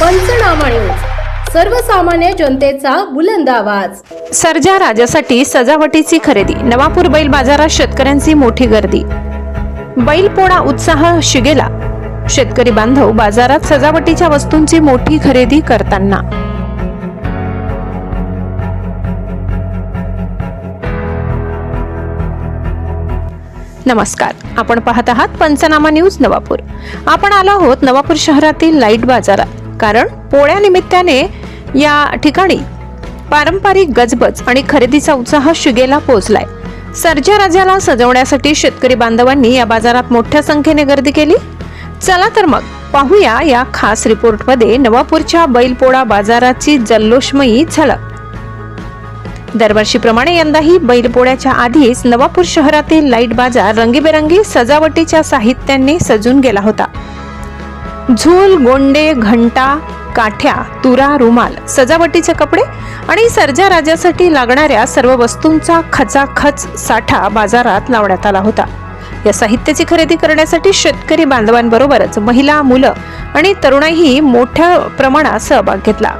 पंचनामा न्यूज सर्वसामान्य जनतेचा बुलंद आवाज. सर्जा राजासाठी सजावटीची खरेदी. नवापूर बैल बाजारात शेतकऱ्यांची मोठी गर्दी. बैल पोळा उत्साह शिगेला. शेतकरी बांधव बाजारात सजावटीच्या वस्तूंची मोठी खरेदी करताना. नमस्कार. आपण पाहत आहात पंचनामा न्यूज नवापूर. आपण आलो आहोत नवापूर शहरातील लाइट बाजारात. कारण पोळ्या निमित्ताने या ठिकाणी पारंपरिक गजबज आणि खरेदीचा उत्साह शिगेला पोहोचलाय. सर्जा राजाला सजवण्यासाठी शेतकरी बांधवांनी या बाजारात मोठ्या संख्येने गर्दी केली. चला तर मग पाहूया या खास रिपोर्टमध्ये नवापूरच्या बैलपोळा बाजाराची जल्लोषमयी झलक. दरवर्षीप्रमाणे यंदाही बैलपोळ्याच्या आधीच नवापूर शहरातील लाइट बाजार रंगीबेरंगी सजावटीच्या साहित्यांनी सजून गेला होता. झूल गोंडे घंटा काठ्या तुरा रुमाल सजावटीचे कपडे आणि सर्जा राजासाठी लागणाऱ्या सर्व वस्तूंचा खचाखच साठा बाजारात लावण्यात आला होता. या साहित्याची खरेदी करण्यासाठी शेतकरी बांधवांबरोबरच महिला मुलं आणि तरुणाईही मोठ्या प्रमाणात सहभाग घेतला.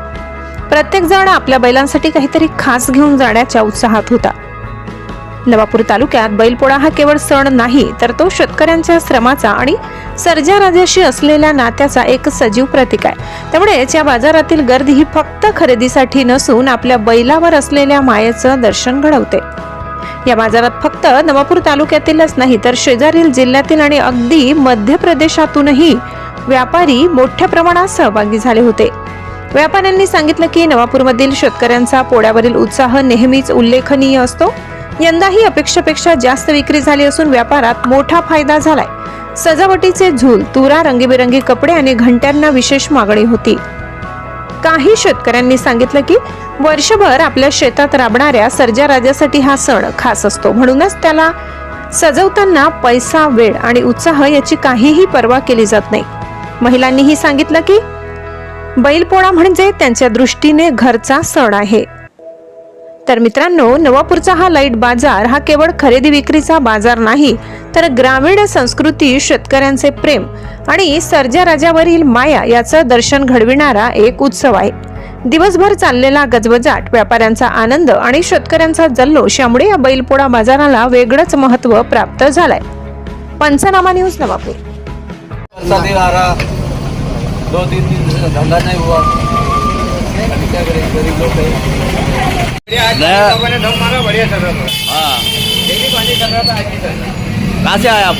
प्रत्येक जण आपल्या बैलांसाठी काहीतरी खास घेऊन जाण्याच्या उत्साहात होता. नवापूर तालुक्यात बैलपोळा हा केवळ सण नाही तर तो शेतकऱ्यांच्या श्रमाचा आणि सर्जा राजाशी असलेल्या नात्याचा एक सजीव प्रतीक आहे. त्यामुळेच या बाजारातील गर्दी ही फक्त खरेदीसाठी नसून आपल्या बैलावर असलेल्या मायेचं दर्शन घडवते. या बाजारात फक्त नवापूर तालुक्यातीलच नाही तर शेजारील जिल्ह्यातील आणि अगदी मध्य प्रदेशातूनही व्यापारी मोठ्या प्रमाणात सहभागी झाले होते. व्यापाऱ्यांनी सांगितलं की नवापूरमधील शेतकऱ्यांचा पोळ्यावरील उत्साह नेहमीच उल्लेखनीय असतो. यंदाही अपेक्षेपेक्षा जास्त विक्री झाली असून व्यापारात मोठा फायदा झालाय. सजावटीचे झूल तुरा रंगीबेरंगी कपडे आणि घंट्यांना विशेष मागणी होती. काही शेतकऱ्यांनी सांगितलं की वर्षभर आपल्या शेतात राबणाऱ्या सर्जा राजासाठी हा सण खास असतो. म्हणूनच त्याला सजवताना पैसा वेळ आणि उत्साह याची काहीही पर्वा केली जात नाही. महिलांनीही सांगितलं की बैलपोळा म्हणजे त्यांच्या दृष्टीने घरचा सण आहे. तर मित्रांनो नवापूरचा हा लाइट बाजार हा केवळ खरेदी विक्रीचा बाजार नाही तर ग्रामीण संस्कृती शेतकऱ्यांचे प्रेम आणि सर्जा राजावरील माया याचं दर्शन घडविणारा एक उत्सव आहे. दिवसभर चाललेला गजबजाट व्यापाऱ्यांचा आनंद आणि शेतकऱ्यांचा जल्लोष यामुळे या बैलपोळा बाजाराला वेगळंच महत्त्व प्राप्त झालंय. पंचनामा न्यूज नवापूर. दो तीन दिन हुआ गरीब लोग हाँ कहाँ से आए आप